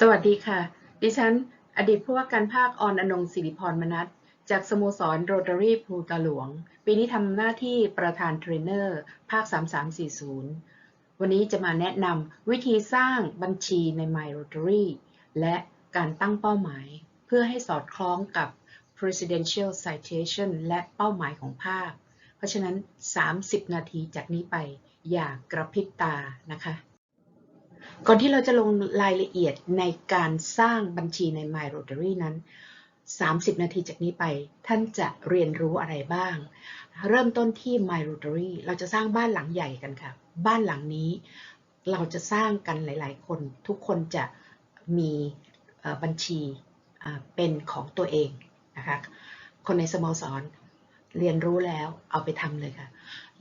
สวัสดีค่ะ ดิฉัน อดีตผู้ว่าการภาคออนอนงศิริพรมนัสจากสโมสรโรตารีภูตาหลวง ปีนี้ทำหน้าที่ประธานเทรนเนอร์ ภาค 3340 วันนี้จะมาแนะนำวิธีสร้างบัญชีใน My Rotary และการตั้งเป้าหมาย เพื่อให้สอดคล้องกับ Presidential Citation และเป้าหมายของภาค เพราะฉะนั้น 30 นาทีจากนี้ไปอย่ากระพริบตานะคะ ก่อนที่เราจะลงรายละเอียดในการสร้างบัญชีใน My Rotary นั้น 30 นาทีจากนี้ไปท่านจะเรียนรู้อะไรบ้าง เริ่มต้นที่ My Rotary เราจะสร้างบ้านหลังใหญ่กันค่ะ บ้านหลังนี้เราจะสร้างกันหลาย ๆ คน ทุกคนจะมีบัญชีเป็นของตัวเองนะคะคนในสโมสรเรียนรู้แล้วเอาไปทำเลยค่ะ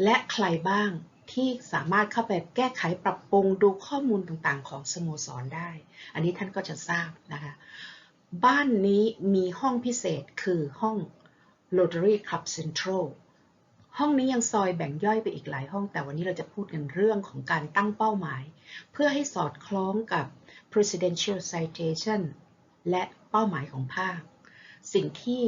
และใครบ้าง ที่สามารถเข้าไปแก้ไขปรับปรุงดูข้อมูลต่างๆ ของสโมสรได้ อันนี้ท่านก็จะทราบนะคะ บ้านนี้มีห้องพิเศษคือห้อง Rotary Club Central ห้องนี้ยังซอยแบ่งย่อยไปอีกหลายห้อง แต่วันนี้เราจะพูดกันเรื่องของการตั้งเป้าหมาย เพื่อให้สอดคล้องกับ Presidential Citation และเป้าหมายของภาค สิ่งที่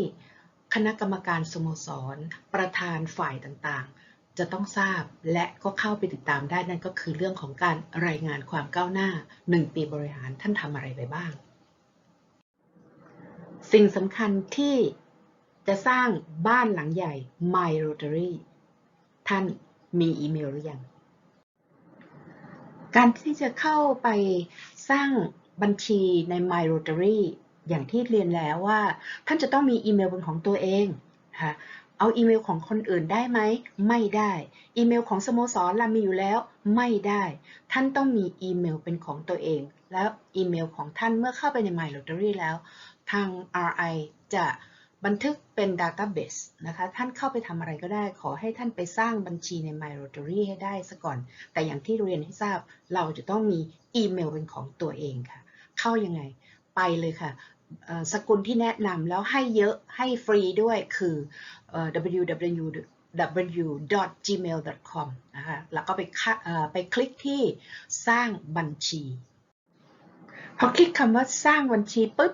คณะกรรมการสโมสร ประธานฝ่ายต่างๆ จะต้องทราบและก็เข้าไปติดตามได้นั่นก็คือเรื่องของการรายงานความก้าวหน้า 1 ปีบริหารท่านทำอะไรไปบ้าง สิ่งสำคัญที่จะสร้างบ้านหลังใหญ่ My Rotary ท่านมีอีเมลหรือยัง การที่จะเข้าไปสร้างบัญชีใน My Rotary อย่างที่เรียนแล้วว่า ท่านจะต้องมีอีเมลเป็นของตัวเองค่ะ เอาอีเมลของคนอื่นได้ไหม ไม่ได้ อีเมลของสโมสรเรามีอยู่แล้ว ไม่ได้ ท่านต้องมีอีเมลเป็นของตัวเอง แล้วอีเมลของท่านเมื่อเข้าไปใน My Lottery แล้ว ทาง RI จะบันทึกเป็น Database นะคะ ท่านเข้าไปทำอะไรก็ได้ ขอให้ท่านไปสร้างบัญชีใน My Lottery ให้ได้ซะก่อน แต่อย่างที่เรียนให้ทราบ เราจะต้องมีอีเมลเป็นของตัวเองค่ะ เข้ายังไง ไปเลยค่ะ สกุลที่แนะนำแล้วให้เยอะให้ฟรีด้วยคือ www.gmail.com นะคะแล้วก็ไปไปคลิกที่สร้างบัญชี พอคลิกคำว่าสร้างบัญชีปุ๊บ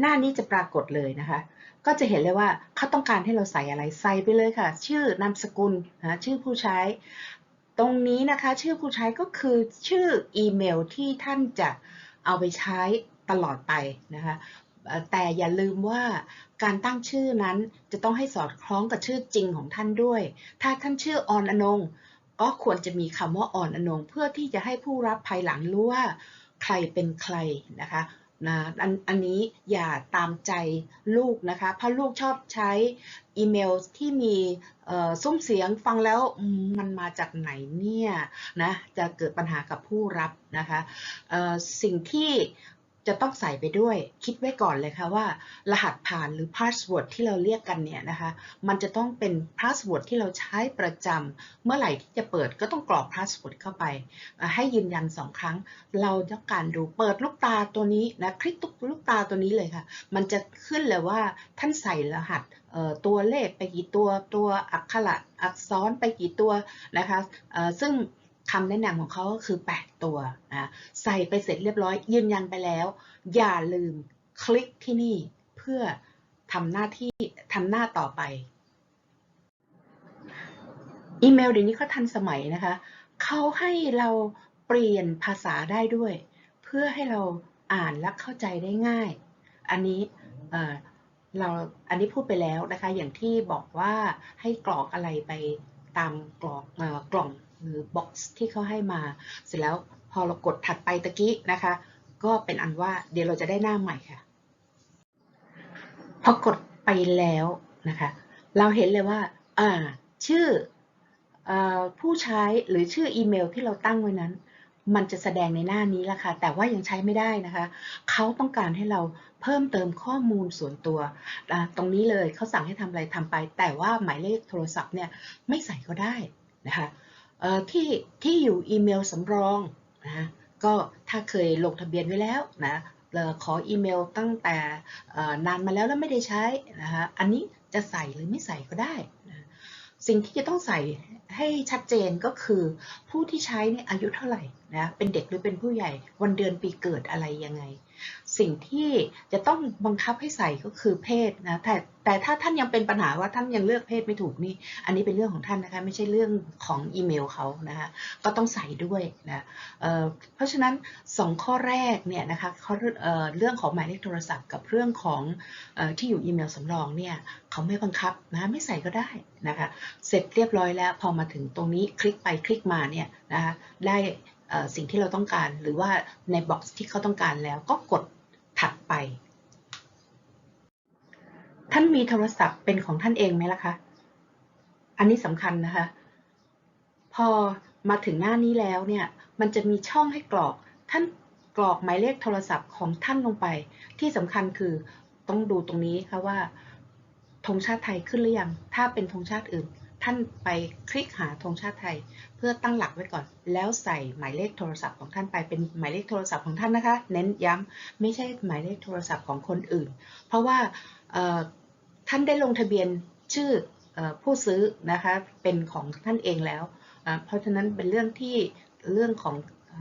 หน้านี้จะปรากฏเลยนะคะ ก็จะเห็นเลยว่าเขาต้องการให้เราใส่อะไรใส่ไปเลยค่ะ ชื่อนามสกุลนะชื่อผู้ใช้ ตรงนี้นะคะชื่อผู้ใช้ก็คือชื่ออีเมลที่ท่านจะเอาไปใช้ตลอดไปนะคะ แต่อย่าลืมว่าการตั้งชื่อนั้นจะต้องให้สอดคล้องกับชื่อจริงของท่านด้วย ถ้าท่านชื่อออนอนง ก็ควรจะมีคำว่าอ่อนอนง เพื่อที่จะให้ผู้รับภายหลังรู้ว่าใครเป็นใครนะคะนะอันอันนี้อย่าตามใจลูกนะคะ เพราะลูกชอบใช้อีเมลที่มีซุ้มเสียงฟังแล้วมันมาจากไหนเนี่ยนะจะเกิดปัญหากับผู้รับนะคะสิ่งที่ จะต้องใส่ไปด้วย คิดไว้ก่อนเลยค่ะว่า รหัสผ่านหรือ password ที่เราเรียกกันเนี่ยนะคะ มันจะต้องเป็น password ที่เราใช้ประจำ เมื่อไหร่ที่จะเปิดก็ต้องกรอก password เข้าไป ให้ยืนยันสองครั้ง เราต้องการดูเปิดลูกตาตัวนี้นะ คลิกตุกลูกตาตัวนี้เลยค่ะ มันจะขึ้นเลยว่าท่านใส่รหัสตัวเลขไปกี่ตัว ตัวอักขระอักษรไปกี่ตัวนะคะซึ่ง คำแนะนำของเขาก็คือ 8 ตัวนะใส่ไปเสร็จเรียบร้อย ยืนยันไปแล้ว อย่าลืมคลิกที่นี่เพื่อทำหน้าที่ทำหน้าต่อไปอีเมลเดี๋ยวนี้เขาทันสมัยนะคะ เขาให้เราเปลี่ยนภาษาได้ด้วย เพื่อให้เราอ่านและเข้าใจได้ง่าย อันนี้เราอันนี้พูดไปแล้วนะคะ อย่างที่บอกว่าให้กรอกอะไรไปตามกรอกกล่อง หรือบ็อกซ์ที่เขาให้มา เสร็จแล้วพอเรากดถัดไปตะกี้นะคะ ก็เป็นอันว่าเดี๋ยวเราจะได้หน้าใหม่ค่ะ พอกดไปแล้วนะคะ เราเห็นเลยว่า อ่า ชื่ออผู้ใช้หรือชื่ออีเมลที่เราตั้งไว้นั้น มันจะแสดงในหน้านี้ละค่ะ แต่ว่ายังใช้ไม่ได้นะคะ เขาต้องการให้เราเพิ่มเติมข้อมูลส่วนตัว ตรงนี้เลยเขาสั่งให้ทำอะไรทำไป แต่ว่าหมายเลขโทรศัพท์เนี่ยไม่ใส่ก็ได้นะคะ ที่ที่อยู่อีเมลสำรองนะก็ถ้าเคยลงทะเบียนไว้แล้วนะขออีเมลตั้งแต่นานมาแล้วแล้วไม่ได้ใช้นะคะอันนี้จะใส่หรือไม่ใส่ก็ได้นะสิ่งที่จะต้องใส่ ให้ชัดเจนก็คือผู้ที่ใช้เนี่ยอายุเท่าไหร่นะเป็นเด็กหรือเป็นผู้ใหญ่วันเดือนปีเกิดอะไรยังไง สิ่งที่จะต้องบังคับให้ใส่ก็คือเพศนะแต่แต่ถ้าท่านยังเป็นปัญหาว่าท่านยังเลือกเพศไม่ถูกนี่อันนี้เป็นเรื่องของท่านนะคะไม่ใช่เรื่องของอีเมลเขานะคะก็ต้องใส่ด้วยนะเเพราะฉะนั้น 2 ข้อแรกเนี่ยนะคะเเรื่องของหมายเลขโทรศัพท์ กับเรื่องของอที่อยู่อีเมลสำรองเนี่ยเขาไม่บังคับนะไม่ใส่ก็ได้นะคะเสร็จเรียบร้อยแล้วพอมาถึงตรงนี้คลิกไปคลิกมาเนี่ยนะคะได้สิ่งที่เราต้องการหรือว่าในบ็อกซ์ที่เขาต้องการแล้วก็กดถัดไป ท่านมีโทรศัพท์เป็นของท่านเองไหมล่ะคะ อันนี้สำคัญนะคะ พอมาถึงหน้านี้แล้วเนี่ยมันจะมีช่องให้กรอกท่านกรอกหมายเลขโทรศัพท์ของท่านลงไป ที่สำคัญคือต้องดูตรงนี้ค่ะว่าธงชาติไทยขึ้นหรือยัง ถ้าเป็นธงชาติอื่น ท่านไปคลิกหาธงชาติไทย เพื่อตั้งหลักไว้ก่อน แล้วใส่หมายเลขโทรศัพท์ของท่านไปเป็นหมายเลขโทรศัพท์ของท่านนะคะ เน้นย้ำไม่ใช่หมายเลขโทรศัพท์ของคนอื่น เพราะว่าท่านได้ลงทะเบียนชื่ออผู้ซื้อนะคะเป็นของท่านเองแล้ว เพราะฉะนั้นเป็นเรื่องที่เรื่องของอ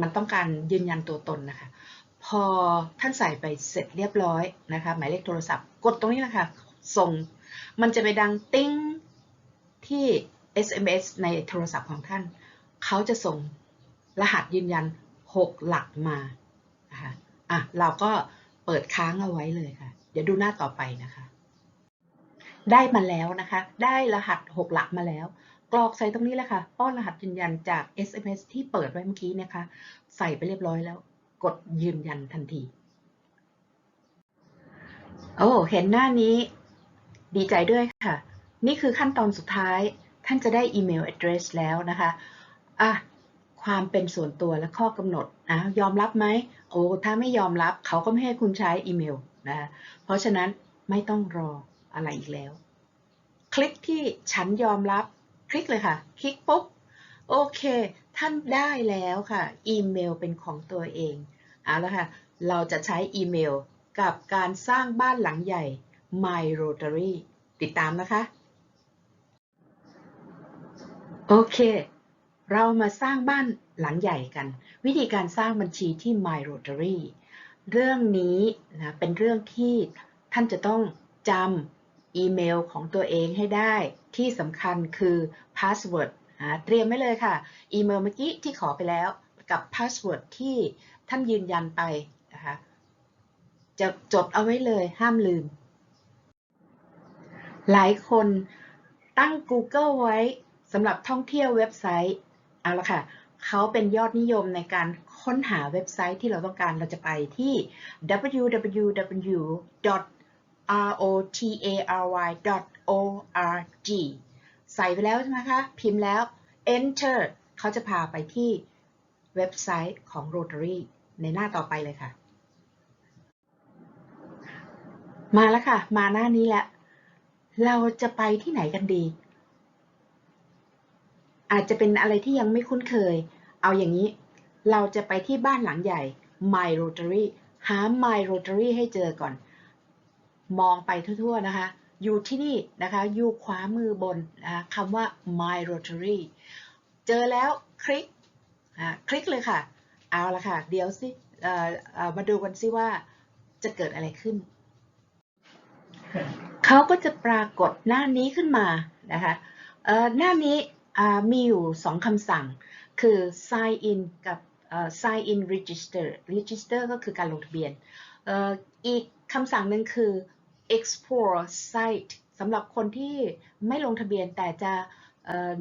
มันต้องการยืนยันตัวตนนะคะ พอท่านใส่ไปเสร็จเรียบร้อยนะคะหมายเลขโทรศัพท์ กดตรงนี้แหละคะส่งมันจะไปดังติ้ง ที่ SMS ในโทรศัพท์ของท่าน เขาจะส่งรหัสยืนยัน 6 หลักมานะคะอะเราก็เปิดค้างเอาไว้เลยค่ะ เดี๋ยวดูหน้าต่อไปนะคะ ได้มาแล้วนะคะ ได้รหัส 6 หลักมาแล้ว กรอกใส่ตรงนี้แหละค่ะ ป้อนรหัสยืนยันจาก SMS ที่เปิดไว้เมื่อกี้นะคะ ใส่ไปเรียบร้อยแล้ว กดยืนยันทันที โอ้ เห็นหน้านี้ ดีใจด้วยค่ะ นี่คือขั้นตอนสุดท้าย ท่านจะได้อีเมล address แล้วนะคะอะความเป็นส่วนตัวและข้อกำหนดอะยอมรับไหมโอ้ถ้าไม่ยอมรับเขาก็ไม่ให้คุณใช้อีเมลนะคะเพราะฉะนั้นไม่ต้องรออะไรอีกแล้ว คลิกที่ฉันยอมรับ คลิกเลยค่ะ คลิกปุ๊บ โอเค ท่านได้แล้วค่ะ อีเมลเป็นของตัวเอง เอาละค่ะ เราจะใช้อีเมลกับการสร้างบ้านหลังใหญ่ My Rotary ติดตามนะคะ โอเค เรามาสร้างบ้านหลังใหญ่กัน วิธีการสร้างบัญชีที่ My Rotary เรื่องนี้นะเป็นเรื่องที่ท่านจะต้องจำอีเมลของตัวเองให้ได้ ที่สำคัญคือ Password อ่าเตรียมไว้เลยค่ะ อีเมลเมื่อกี้ที่ขอไปแล้วกับ Password ที่ท่านยืนยันไปนะคะจะจดเอาไว้เลยห้ามลืม หลายคนตั้ง Google ไว้ สำหรับท่องเที่ยวเว็บไซต์เอาละค่ะเขาเป็นยอดนิยมในการค้นหาเว็บไซต์ที่เราต้องการเราจะไปที่ www.rotary.org ใส่ไปแล้วใช่ไหมคะ พิมพ์แล้ว enter เขาจะพาไปที่เว็บไซต์ของ Rotary ในหน้าต่อไปเลยค่ะ มาแล้วค่ะ มาหน้านี้แล้ว เราจะไปที่ไหนกันดี อาจจะเป็นอะไรที่ยังไม่คุ้นเคย เอาอย่างนี้ เราจะไปที่บ้านหลังใหญ่ My Rotary หา My Rotary ให้เจอก่อน มองไปทั่วๆนะคะ อยู่ที่นี่นะคะ อยู่ขวามือบนนะคะคำว่า My Rotary เจอแล้วคลิกคลิกเลยค่ะ เอาละค่ะ เดี๋ยวสิมาดูกันซิว่าจะเกิดอะไรขึ้น เขาก็จะปรากฏหน้านี้ขึ้นมานะคะหน้านี้ มีอยู่สองคำสั่ง คือ sign in กับ sign in register register ก็คือการลงทะเบียน อีกคำสั่งหนึ่งคือ explore site สำหรับคนที่ไม่ลงทะเบียนแต่จะ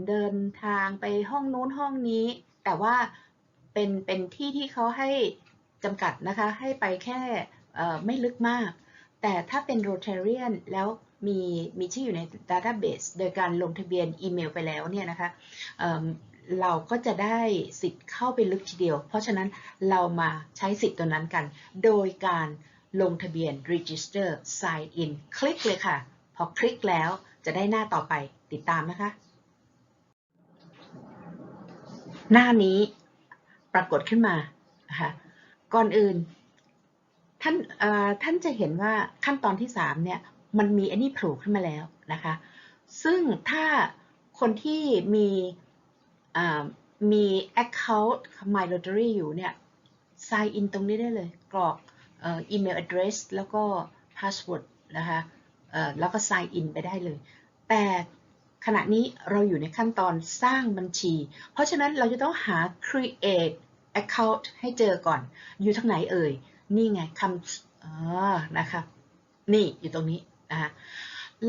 เดินทางไปห้องนู้นห้องนี้ แต่ว่าเป็นเป็นที่ที่เขาให้จำกัดนะคะ ให้ไปแค่ไม่ลึกมาก แต่ถ้าเป็น Rotarian แล้ว มีมีชื่ออยู่ใน Database โดยการลงทะเบียนอีเมลไปแล้วเนี่ยนะคะเเราก็จะได้สิทธิ์เข้าไปลึกทีเดียว เพราะฉะนั้นเรามาใช้สิทธิ์ตัวนั้นกัน โดยการลงทะเบียน Register Sign In คลิกเลยค่ะ พอคลิกแล้วจะได้หน้าต่อไปติดตามนะคะ หน้านี้ปรากฏขึ้นมานะคะก่อนอื่นท่านท่านจะเห็นว่าขั้นตอนที่3เนี่ย มันมีอันนี้โผล่ขึ้นมาแล้วนะคะ ซึ่งถ้าคนที่มีมี account My Lottery อยู่เนี่ย sign in ตรงนี้ได้เลย กรอกอ่อ email address แล้วก็ password นะคะแล้วก็ sign in ไปได้เลย แต่ขณะนี้เราอยู่ในขั้นตอนสร้างบัญชี เพราะฉะนั้นเราจะต้องหา create account ให้เจอก่อน อยู่ทางไหนเอ่ย นี่ไงคำนะคะ นี่อยู่ตรงนี้ นะคะ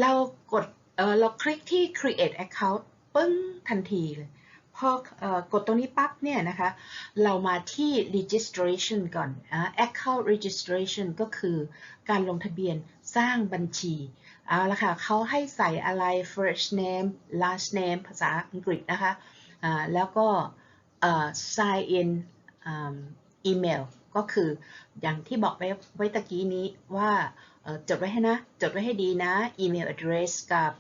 เรากดเเราคลิกที่ create account ปึ้งทันทีเลยพอออกดตรงนี้ปั๊บเนี่ยนะคะ เรามาที่ registration ก่อนอ่ account registration ก็คือการลงทะเบียนสร้างบัญชีเอาละค่ะเขาให้ใส่อะไร first name last name ภาษาอังกฤษนะคะอ่าแล้วก็ sign in อ่าอีเมลก็คืออย่างที่บอกไว้ไว้ตะกี้นี้ว่า จดไว้ให้นะ จดไว้ให้ดีนะ email address กับ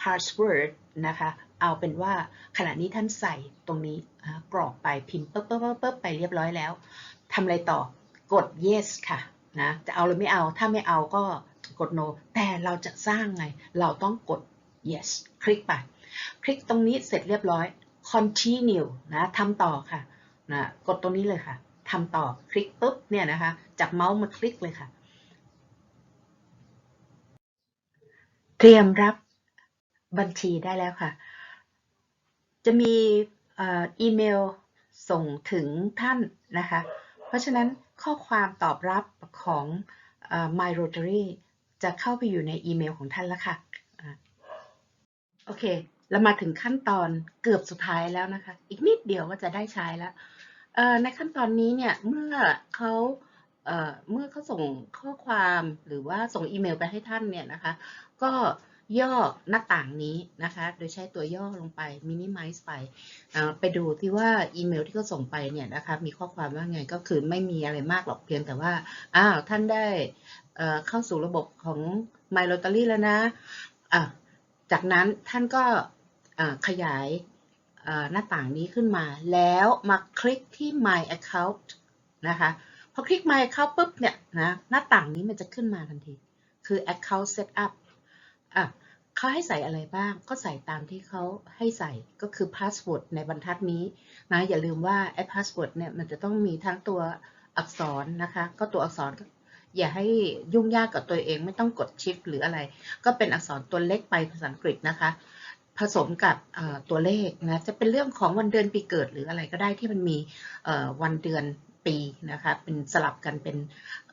password นะคะ เอาเป็นว่าขณะนี้ท่านใส่ตรงนี้กรอกไปพิมพ์ปุ๊บปุ๊บปุ๊บไปเรียบร้อยแล้วทำอะไรต่อกด yes ค่ะนะจะเอาหรือไม่เอาถ้าไม่เอาก็กด no แต่เราจะสร้างไง เราต้องกด yes คลิกไป คลิกตรงนี้เสร็จเรียบร้อย continue นะทำต่อค่ะนะกดตรงนี้เลยค่ะทำต่อคลิกปุ๊บเนี่ยนะคะจับเมาส์มาคลิกเลยค่ะ เตรียมรับบัญชีได้แล้วค่ะ จะมีอีเมลส่งถึงท่านนะคะ เพราะฉะนั้นข้อความตอบรับของ My Rotary จะเข้าไปอยู่ในอีเมลของท่านแล้วค่ะ โอเค เรามาถึงขั้นตอนเกือบสุดท้ายแล้วนะคะ อีกนิดเดียวก็จะได้ใช้แล้ว ในขั้นตอนนี้เนี่ย เมื่อเขาเมื่อเขาส่งข้อความหรือว่าส่งอีเมลไปให้ท่านเนี่ยนะคะ ก็ย่อหน้าต่างนี้นะคะ โดยใช้ตัวย่อลงไป minimize ไป ไปดูที่ว่าอีเมลที่เขาส่งไปเนี่ยนะคะ มีข้อความว่าไงก็คือไม่มีอะไรมากหรอกเพียงแต่ว่า อ้าว ท่านได้เข้าสู่ระบบของ My Lottery แล้วนะะจากนั้นท่านก็ขยายหน้าต่างนี้ขึ้นมา แล้วมาคลิกที่ My Account นะคะ พอคลิก My Account ปุ๊บเนี่ยนะ หน้าต่างนี้มันจะขึ้นมาทันที คือ Account Setup อะเขาให้ใส่อะไรบ้าง ก็ใส่ตามที่เขาให้ใส่ก็คือ Password ในบรรทัดนี้นะอย่าลืมว่าไอ้ Password เนี่ยมันจะต้องมีทั้งตัวอักษรนะคะ ก็ตัวอักษรอย่าให้ยุ่งยากกับตัวเองไม่ต้องกด Shift หรืออะไร ก็เป็นอักษรตัวเล็กไปภาษาอังกฤษนะคะ ผสมกับตัวเลขนะจะเป็นเรื่องของวันเดือนปีเกิดหรืออะไรก็ได้ที่มันมีวันเดือนปีนะคะเป็นสลับกันเป็น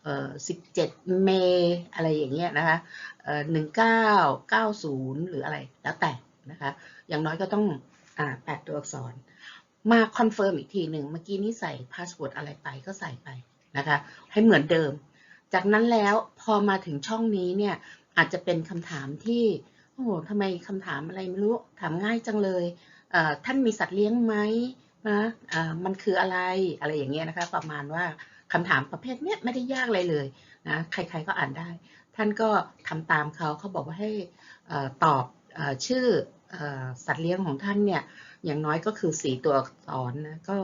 17 เมษอะไรอย่างเงี้ยนะคะเอ่อ1990 หรืออะไรแล้วแต่นะคะ อย่างน้อยก็ต้องอ่าแปดตัวอักษร มาคอนเฟิร์มอีกทีหนึ่งเมื่อกี้นี้ใส่พาสเวิร์ดอะไรไปก็ใส่ไปนะคะ ให้เหมือนเดิม จากนั้นแล้วพอมาถึงช่องนี้เนี่ยอาจจะเป็นคำถามที่โอ้โหทำไมคำถามอะไรไม่รู้ ถามง่ายจังเลยเอ่อท่านมีสัตว์เลี้ยงไหมนะเอ่อมันคืออะไรอะไรอย่างเงี้ยนะคะ ประมาณว่า คำถามประเภทเนี้ยไม่ได้ยากอะไรเลยนะใครๆก็อ่านได้ ท่านก็ทำตามเขาเขาบอกว่าให้ตอบอชื่ออสัตว์เลี้ยงของท่านเนี่ยอย่างน้อยก็คือสี่ตัวอักษรนะก็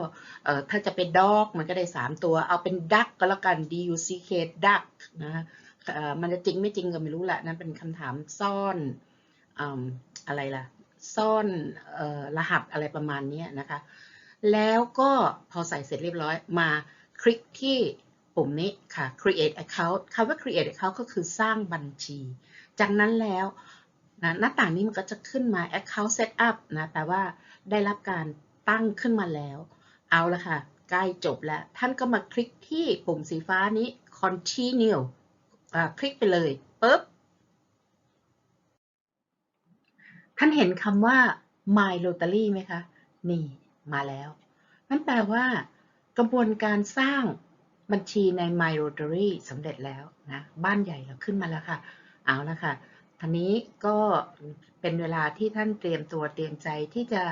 ถ้าจะเป็น dog มันก็ได้สามตัว เอาเป็น duck ก็แล้วกัน d u c k duck นะมันจะจริงไม่จริงก็ไม่รู้แหละนั่นเป็นคำถามซ่อนออะไรล่ะ ซ่อนอรหัสอะไรประมาณนี้นะคะ แล้วก็พอใส่เสร็จเรียบร้อยมา คลิกที่ปุ่มนี้ค่ะ create account คำว่า create account ก็คือสร้างบัญชี จากนั้นแล้วนะหน้าต่างนี้มันก็จะขึ้นมา account setup นะแปลว่าได้รับการตั้งขึ้นมาแล้ว เอาละค่ะ ใกล้จบแล้ว ท่านก็มาคลิกที่ปุ่มสีฟ้านี้ continue คลิกไปเลยปุ๊บ ท่านเห็นคำว่า My Lottery ไหมคะ นี่มาแล้ว นั่นแปลว่า กระบวนการสร้างบัญชีใน My Rotary สำเร็จแล้วนะบ้านใหญ่เราขึ้นมาแล้วค่ะ เอาละค่ะทีนี้ก็เป็นเวลาที่ท่านเตรียมตัวเตรียมใจที่จะ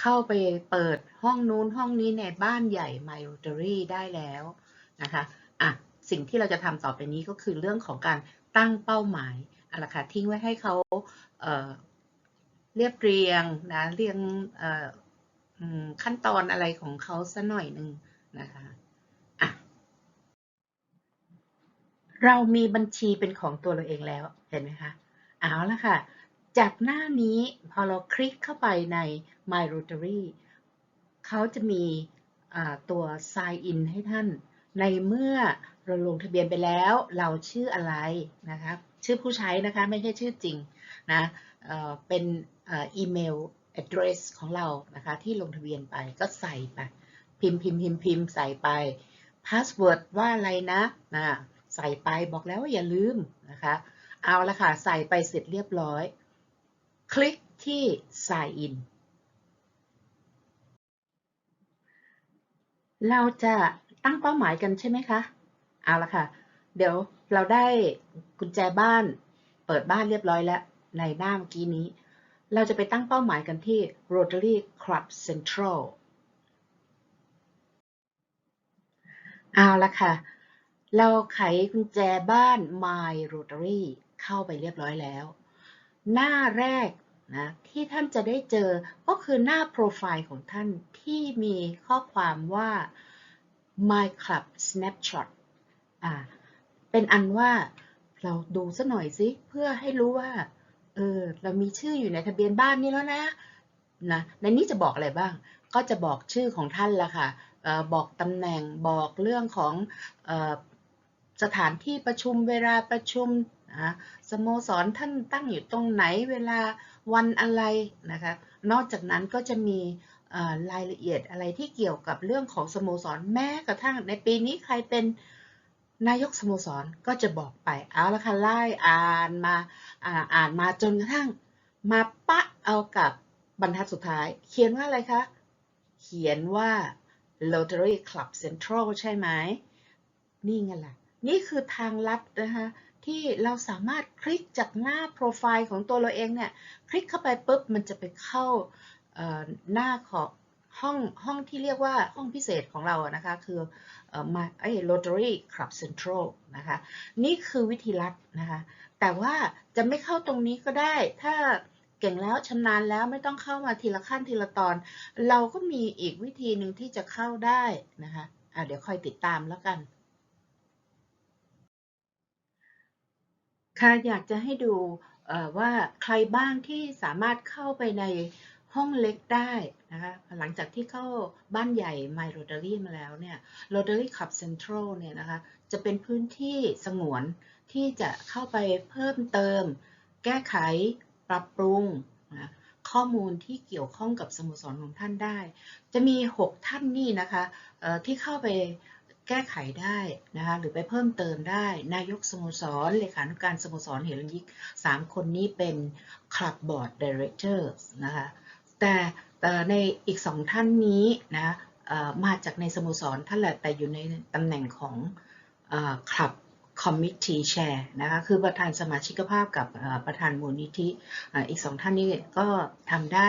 เข้าไปเปิดห้องนู้นห้องนี้ในบ้านใหญ่ My Rotary ได้แล้วนะคะอะสิ่งที่เราจะทำต่อไปนี้ก็คือเรื่องของการตั้งเป้าหมายอาละค่ะทิ้งไว้ให้เขาเเรียบเรียงนะเรียงขั้นตอนอะไรของเขาสัหน่อยหนึ่ง นะคะอะเรามีบัญชีเป็นของตัวเราเองแล้วเห็นไหมคะเอาละค่ะ จากหน้านี้พอเราคลิกเข้าไปใน My Rotary เขาจะมีตัว sign in ให้ท่าน ในเมื่อเราลงทะเบียนไปแล้ว เราชื่ออะไรนะครับชื่อผู้ใช้นะคะไม่ใช่ชื่อจริงนะเเป็นอีเมล address ของเรานะคะที่ลงทะเบียนไปก็ใส่ไป พิมพ์พิมพ์พิมพ์พิมพ์ใส่ไป password ว่าอะไรนะนะใส่ไปบอกแล้วว่าอย่าลืมนะคะเอาละค่ะ ใส่ไปเสร็จเรียบร้อย คลิกที่ sign in เราจะตั้งเป้าหมายกันใช่ไหมคะ เอาละค่ะ เดี๋ยวเราได้กุญแจบ้าน เปิดบ้านเรียบร้อยแล้ว ในหน้าเมื่อกี้นี้ เราจะไปตั้งเป้าหมายกันที่ Rotary Club Central เอาละค่ะ เราไขกุญแจบ้าน My Rotary เข้าไปเรียบร้อยแล้ว หน้าแรกนะที่ท่านจะได้เจอก็คือหน้าโปรไฟล์ของท่านที่มีข้อความว่า My Club Snapshot อ่าเป็นอันว่าเราดูสักหน่อยสิเพื่อให้รู้ว่าเออเรามีชื่ออยู่ในทะเบียนบ้านนี้แล้วนะนะในนี้จะบอกอะไรบ้าง ก็จะบอกชื่อของท่านละค่ะ บอกตำแหน่งบอกเรื่องของออสถานที่ประชุมเวลาประชุมนะสโมสรท่านตั้งอยู่ตรงไหนเวลาวันอะไรนะคะนอกจากนั้นก็จะมีรายละเอียดอะไรที่เกี่ยวกับเรื่องของสโมสรแม้กระทั่งในปีนี้ใครเป็นนายกสโมสรก็จะบอกไปเอาละค่ะไล่อ่านมาอ่านมาจนกระทั่ง มาปะเอากับบรรทัดสุดท้าย เขียนว่าอะไรคะ เขียนว่า Rotary Club Central ใช่ไหม นี่ไงล่ะ นี่คือทางลัดนะคะที่เราสามารถคลิกจากหน้าโปรไฟล์ของตัวเราเองเนี่ย คลิกเข้าไปปุ๊บ มันจะไปเข้าหน้าของห้องห้องที่เรียกว่าห้องพิเศษของเราอะนะคะ คือเอ่อมาไอ้ Rotary Club Central นะคะ นี่คือวิธีลัดนะคะ แต่ว่าจะไม่เข้าตรงนี้ก็ได้ ถ้า เก่งแล้วชำนาญแล้วไม่ต้องเข้ามาทีละขั้นทีละตอน เราก็มีอีกวิธีหนึ่งที่จะเข้าได้นะคะอะเดี๋ยวคอยติดตามแล้วกัน ค่ะอยากจะให้ดูว่าใครบ้างที่สามารถเข้าไปในห้องเล็กได้นะคะหลังจากที่เข้าบ้านใหญ่ My Rotary มาแล้วเนี่ย Rotary Club Central เนี่ยนะคะจะเป็นพื้นที่สงวนที่จะเข้าไปเพิ่มเติม แก้ไข ปรับปรุงนะข้อมูลที่เกี่ยวข้องกับสโมสรของท่านได้ จะมี 6 ท่านนี่นะคะที่เข้าไปแก้ไขได้นะคะหรือไปเพิ่มเติมได้นายกสโมสรเลขานุการสโมสรเฮลันยิก3คนนี้เป็น Club Board Directors นะคะแต่ในอีก2ท่านนี้นะมาจากในสโมสรท่านแหละแต่อยู่ในตำแหน่งของครับ เอ่อ Club Committee Chair นะคะคือประธานสมาชิกภาพกับประธานมูลนิธิอีกสองท่านนี้ก็ทำได้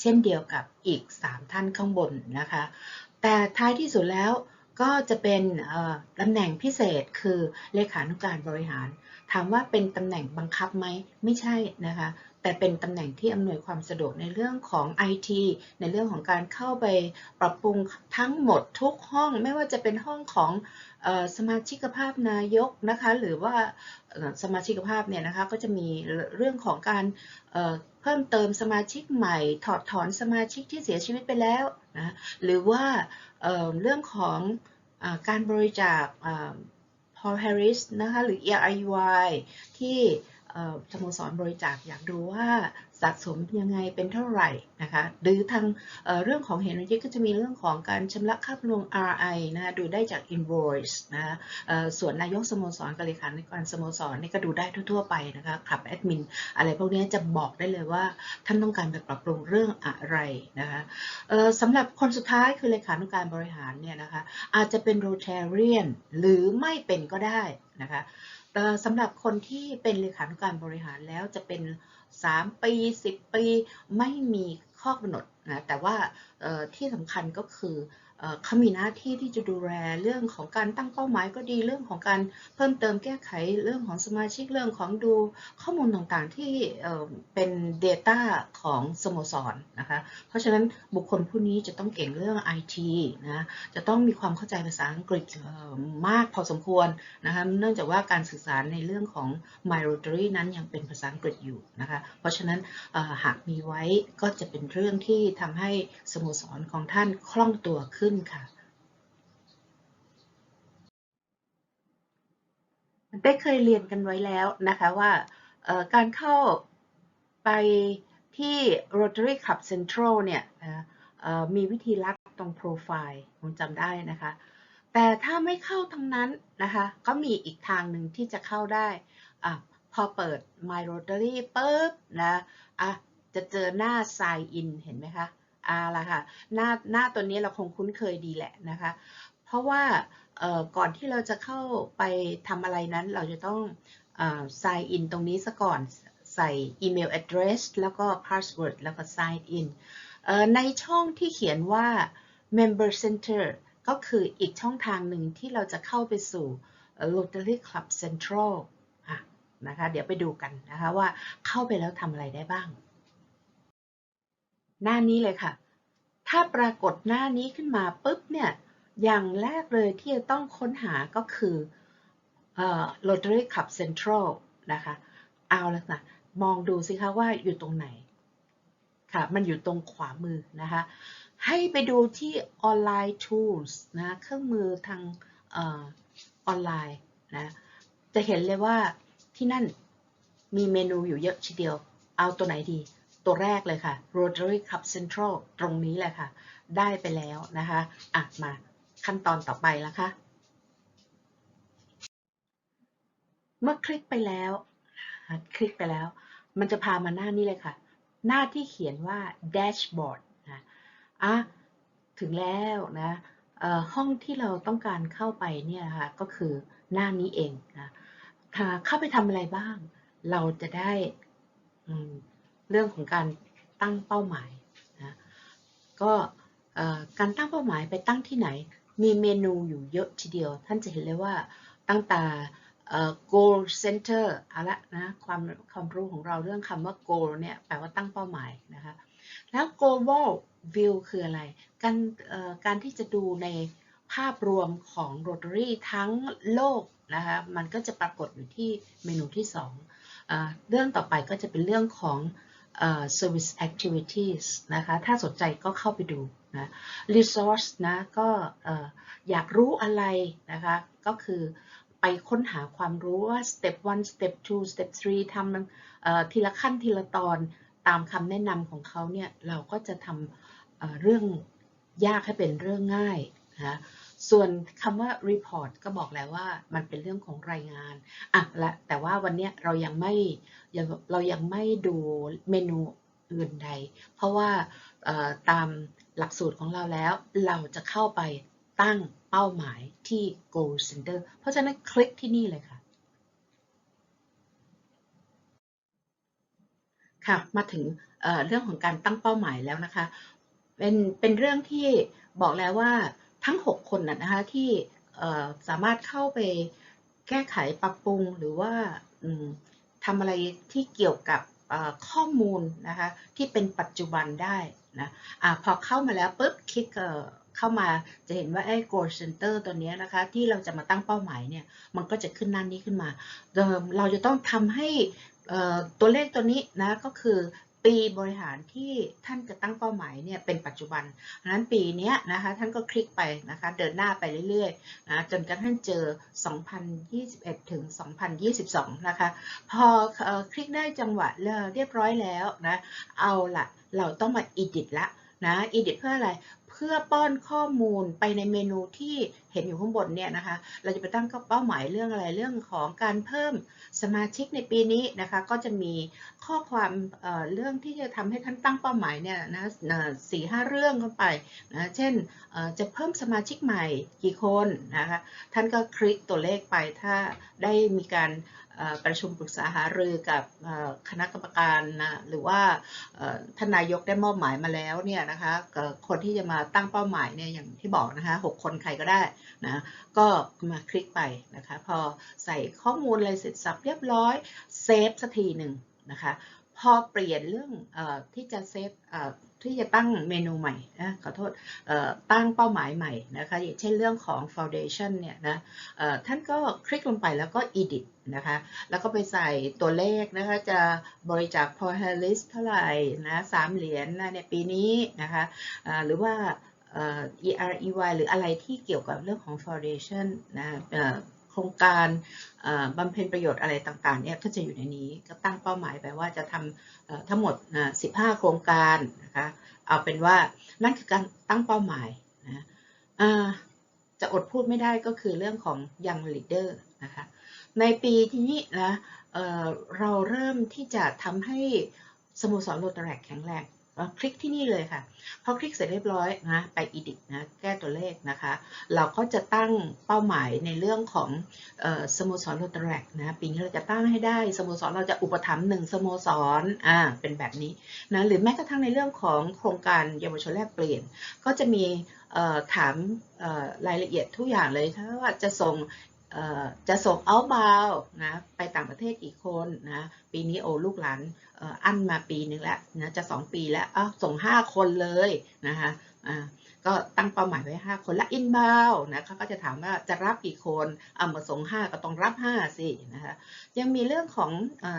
เช่นเดียวกับอีก 3 ท่านข้างบนนะคะ แต่ท้ายที่สุดแล้วก็จะเป็นตำแหน่งพิเศษคือเลขานุการบริหาร ถามว่าเป็นตำแหน่งบังคับไหมไม่ใช่นะคะ แต่เป็นตำแหน่งที่อำนวยความสะดวกในเรื่องของ IT ในเรื่องของการเข้าไปปรับปรุงทั้งหมดทุกห้อง ไม่ว่าจะเป็นห้องของสมาชิกภาพนายกนะคะหรือว่าสมาชิกภาพเนี่ยนะคะก็จะมีเรื่องของการเพิ่มเติมสมาชิกใหม่ ถอดถอนสมาชิกที่เสียชีวิตไปแล้วนะหรือว่าเเรื่องของอการบริจาคอ่า Paul Harris นะคะหรือ ERIY ที่ สโมสรบริจาคอยากดูว่าสะสมยังไงเป็นเท่าไหร่นะคะหรือทางเเรื่องของเฮนรี่ก็จะมีเรื่องของการชำระค่าบำรุง RI นะดูได้จาก invoice นะะส่วนนายกสโมสรกับเลขาธิการสโมสรนี่ก็ดูได้ทั่วๆไปนะคะขับแอดมินอะไรพวกนี้จะบอกได้เลยว่าท่านต้องการไปปรับปรุงเรื่องอะไรนะคะสำหรับคนสุดท้ายคือเลขานุการบริหารเนี่ยนะคะอาจจะเป็น Rotarian หรือไม่เป็นก็ได้นะคะ สำหรับคนที่เป็นเลขานุการบริหารแล้วจะเป็น 3 ปี 10 ปี ไม่มีข้อกำหนดนะแต่ว่าที่สำคัญก็คือ เขามีหน้าที่ที่จะดูแลเรื่องของการตั้งเป้าหมายก็ดีเรื่องของการเพิ่มเติมแก้ไขเรื่องของสมาชิกเรื่องของดูข้อมูลต่างๆที่เป็น Data ของสโมสรนะคะเพราะฉะนั้นบุคคลผู้นี้จะต้องเก่งเรื่อง IT นะจะต้องมีความเข้าใจภาษาอังกฤษมากพอสมควรนะคะเนื่องจากว่าการสื่อสารในเรื่องของ My Rotary นั้นยังเป็นภาษาอังกฤษอยู่นะคะเพราะฉะนั้นหากมีไว้ก็จะเป็นเรื่องที่ทำให้สโมสรของท่านคล่องตัวขึ้นค่ะได้เคยเรียนกันไว้แล้วนะคะว่าการเข้าไปที่ Rotary Club Central เนี่ยมีวิธีลัดตรงโปรไฟล์ผมจำได้นะคะ แต่ถ้าไม่เข้าทางนั้นนะคะก็มีอีกทางหนึ่งที่จะเข้าได้อพอเปิด My Rotary ปุ๊บนะะจะเจอหน้า Sign In เห็นไหมคะ อ่าละค่ะหน้าหน้าตัวนี้เราคงคุ้นเคยดีแหละนะคะ เพราะว่าก่อนที่เราจะเข้าไปทำอะไรนั้น เราจะต้อง sign in ตรงนี้ซะก่อนใส่อีเมล address แล้วก็ password แล้วก็ sign in ในช่องที่เขียนว่า member center ก็คืออีกช่องทางหนึ่งที่เราจะเข้าไปสู่เอ่อ Rotary Club Central อะนะคะ เดี๋ยวไปดูกันนะคะว่าเข้าไปแล้วทำอะไรได้บ้าง หน้านี้เลยค่ะ ถ้าปรากฏหน้านี้ขึ้นมาปุ๊บเนี่ย อย่างแรกเลยที่จะต้องค้นหาก็คือเอ่อ Rotary Club Central นะคะ เอาละค่ะ มองดูสิคะว่าอยู่ตรงไหน ค่ะ มันอยู่ตรงขวามือนะคะ ให้ไปดูที่ Online Tools นะ เครื่องมือทางออออนไลน์นะ จะเห็นเลยว่าที่นั่นมีเมนูอยู่เยอะทีเดียว เอาตัวไหนดี ตัวแรกเลยค่ะ Rotary Club Central ตรงนี้แหละค่ะ ได้ไปแล้วนะคะอะมาขั้นตอนต่อไปแล้วค่ะเมื่อคลิกไปแล้ว คลิกไปแล้ว มันจะพามาหน้านี้เลยค่ะ หน้าที่เขียนว่า dashboard นะอะถึงแล้วนะเอ่อห้องที่เราต้องการเข้าไปเนี่ยค่ะก็คือหน้านี้เองนะเข้าไปทำอะไรบ้าง เราจะได้ เรื่องของการตั้งเป้าหมายนะก็การตั้งเป้าหมายไปตั้งที่ไหน มีเมนูอยู่เยอะทีเดียว ท่านจะเห็นเลยว่าตั้งแต่ goal center เอาละนะความความรู้ของเราเรื่องคำว่า goal เนี่ยแปลว่าตั้งเป้าหมายนะคะแล้ว global view คืออะไร การการที่จะดูในภาพรวมของ Rotary ทั้งโลกนะคะมันก็จะปรากฏอยู่ที่เมนูที่2เอ่อเรื่องต่อไปก็จะเป็นเรื่องของ service activities นะคะ ถ้าสนใจก็เข้าไปดูนะ resource นะก็เอออยากรู้อะไรนะคะ ก็คือไปค้นหาความรู้ว่า step 1 step 2 step 3ทำเอ่อทีละขั้นทีละตอนตามคำแนะนำของเขาเนี่ย เราก็จะทำเอ่อเรื่องยากให้เป็นเรื่องง่ายนะ ส่วนคำว่า report ก็บอกแล้วว่ามันเป็นเรื่องของรายงานอะและแต่ว่าวันนี้เรายังไม่เรายังไม่ดูเมนูอื่นใด เพราะว่าตามหลักสูตรของเราแล้ว เราจะเข้าไปตั้งเป้าหมายที่ goal center เพราะฉะนั้นคลิกที่นี่เลยค่ะ ค่ะ มาถึงเรื่องของการตั้งเป้าหมายแล้วนะคะ เป็นเป็นเรื่องที่บอกแล้วว่า ทั้ง 6 คนนะนะคะที่สามารถเข้าไปแก้ไขปรับปรุงหรือว่าทำอะไรที่เกี่ยวกับข้อมูลนะคะที่เป็นปัจจุบันได้นะอะพอเข้ามาแล้วปุ๊บคลิกเข้ามาจะเห็นว่าไอ้ goal center ตัวนี้นะคะที่เราจะมาตั้งเป้าหมายเนี่ยมันก็จะขึ้นน้านี้ขึ้นมาเดิมเราจะต้องทำให้ตัวเลขตัวนี้นะก็คือ ปีบริหารที่ท่านจะตั้งเป้าหมายเนี่ยเป็นปัจจุบันดังนั้นปีนี้นะคะท่านก็คลิกไปนะคะเดินหน้าไปเรื่อยๆนะจนกระทั่งเจอ 2021 ถึง 2022 นะคะ พอเอ่อคลิกได้จังหวะเรียบร้อยแล้วนะเอาละเราต้องมา edit ละ นะ edit เพื่ออะไร เพื่อป้อนข้อมูลไปในเมนูที่เห็นอยู่ข้างบนเนี่ยนะคะ เราจะไปตั้งเป้าหมายเรื่องอะไรเรื่องของการเพิ่มสมาชิกในปีนี้นะคะ ก็จะมีข้อความเเรื่องที่จะทำให้ท่านตั้งเป้าหมายเนี่ยนะสี่ห้าเรื่องเข้าไปนะเช่นจะเพิ่มสมาชิกใหม่กี่คนนะคะ ท่านก็คลิกตัวเลขไปถ้าได้มีการ ประชุมปรึกษาหารือกับคณะกรรมการนะหรือว่าท่านนายกได้มอบหมายมาแล้วเนี่ยนะคะคนที่จะมาตั้งเป้าหมายเนี่ยอย่างที่บอกนะคะหกคนใครก็ได้นะก็มาคลิกไปนะคะพอใส่ข้อมูลอะไรเสร็จสับเรียบร้อยเซฟสักทีหนึ่งนะคะ พอเปลี่ยนเรื่องอที่จะเซฟที่จะตั้งเมนูใหม่นะขอโทษตั้งเป้าหมายใหม่นะคะอย่างเช่นเรื่องของ foundation เนี่ยนะท่านก็คลิกลงไปแล้วก็ edit นะคะแล้วก็ไปใส่ตัวเลขนะคะจะบริจาค p o r h a l i s เท่าไหร่นะสามเหรียญนะในปีนี้นะคะหรือว่า EREY หรืออะไรที่เกี่ยวกับเรื่องของ foundation นะ โครงการบำเพ็ญประโยชน์อะไรต่างๆเนี่ยก็จะอยู่ในนี้ก็ตั้งเป้าหมายไปว่าจะทำทั้งหมด 15 โครงการนะคะเอาเป็นว่านั่นคือการตั้งเป้าหมายนะจะอดพูดไม่ได้ก็คือเรื่องของ Young Leader นะคะในปีที่นี้นะเเราเริ่มที่จะทำให้สโมสรโรตาแรกแข็งแรง คลิกที่นี่เลยค่ะ พอคลิกเสร็จเรียบร้อยนะไป edit นะแก้ตัวเลขนะคะ เราก็จะตั้งเป้าหมายในเรื่องของออสโมสรโรตาแรกนะปีนี้เราจะตั้งให้ได้สโมสรเราจะอุปถัมภ์หนึ่งสโมสรอ่าเป็นแบบนี้นะหรือแม้กระทั่งในเรื่องของโครงการเยาวชนแลกเปลี่ยน ก็จะมีถามรายละเอียดทุกอย่างเลยถ้าว่าจะส่ง จะส่ง outbound นะไปต่างประเทศกี่คนนะปีนี้โอลูกหลานอั้นมาปีนึงแล้วนะจะ 2 ปีแล้วอ้าวส่ง 5 คนเลยนะคะ อ่าก็ตั้งเป้าหมายไว้ 5 คนและ inbound นะเขาก็จะถามว่าจะรับกี่คนเอามาส่ง5ก็ต้องรับ 5 สินะคะยังมีเรื่องของ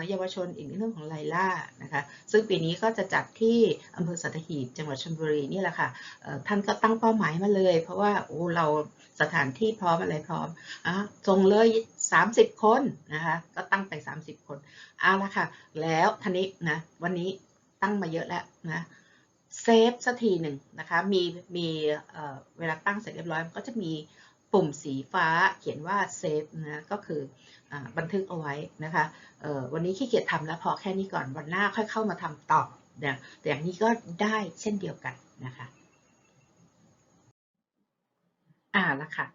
เยาวชนอีกเรื่องของไลล่านะคะซึ่งปีนี้ก็จะจัดที่อำเภอสัตหีบจังหวัดชลบุรีนี่แหละค่ะท่านก็ตั้งเป้าหมายมาเลย เพราะว่าโอ้เราสถานที่พร้อมอะไรพร้อมอะส่งเลย 30 คนนะคะก็ตั้งไป 30 คนเอาละค่ะ แล้วท่านี้นะวันนี้ตั้งมาเยอะแล้วนะ เซฟสักทีหนึ่งนะคะมีมีเวลาตั้งเสร็จเรียบร้อยมันก็จะมีปุ่มสีฟ้าเขียนว่าเซฟนะก็คืออบันทึกเอาไว้นะคะวันนี้ขี้เกียจทำแล้วพอแค่นี้ก่อนวันหน้าค่อยเข้ามาทำต่อเนี่ยแต่อย่างนี้ก็ได้เช่นเดียวกันนะคะอ่าละค่ะ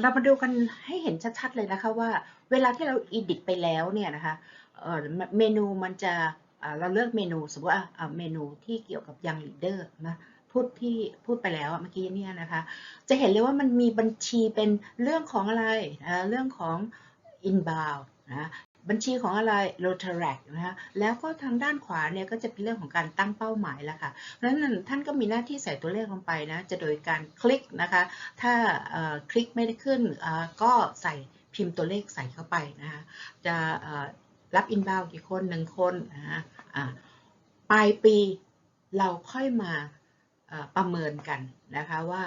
เรามาดูกันให้เห็นชัดๆเลยนะคะว่าเวลาที่เรา edit ไปแล้วเนี่ยนะคะเเมนูมันจะ เราเลือกเมนูสมมติว่าเมนูที่เกี่ยวกับ Young Leader นะพูดที่พูดไปแล้วเมื่อกี้เนี่ยนะคะ จะเห็นเลยว่ามันมีบัญชีเป็นเรื่องของอะไรเรื่องของ inbound นะบัญชีของอะไร Rotaract นะคะแล้วก็ทางด้านขวาเนี่ยก็จะเป็นเรื่องของการตั้งเป้าหมายแล้วค่ะเพราะฉะนั้นท่านก็มีหน้าที่ใส่ตัวเลขลงไปนะ จะโดยการคลิกนะคะ ถ้าคลิกไม่ได้ขึ้นก็ใส่พิมพ์ตัวเลขใส่เข้าไปนะคะจะ รับอินบาวกี่คนหนึ่งคนนะอ่าปลายปีเราค่อยมาประเมินกันนะคะว่า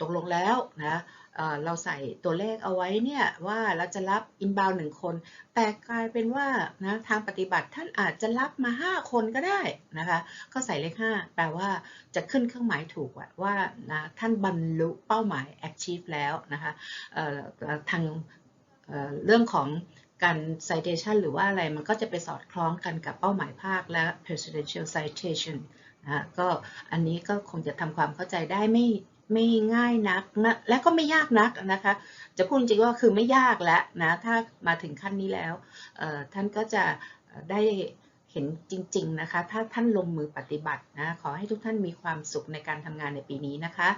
ตกลงแล้วนะเราใส่ตัวเลขเอาไว้เนี่ยว่าเราจะรับอินบาวหนึ่งคน แต่กลายเป็นว่านะทางปฏิบัติท่านอาจจะรับมา 5 คนก็ได้นะคะก็ใส่เลข 5 แปลว่าจะขึ้นเครื่องหมายถูกว่านะท่านบรรลุเป้าหมาย achieve แล้วนะคะทางเรื่องของ การ citation หรือว่าอะไรมันก็จะไปสอดคล้องกันกับเป้าหมายภาคและ presidential citation นะก็อันนี้ก็คงจะทำความเข้าใจได้ไม่ไม่ง่ายนักนะและก็ไม่ยากนักนะคะ จะพูดจริงๆว่าคือไม่ยากแล้วนะถ้ามาถึงขั้นนี้แล้วท่านก็จะได้เห็นจริง ๆนะคะ ถ้าท่านลงมือปฏิบัตินะขอให้ทุกท่านมีความสุขในการทำงานในปีนี้นะคะ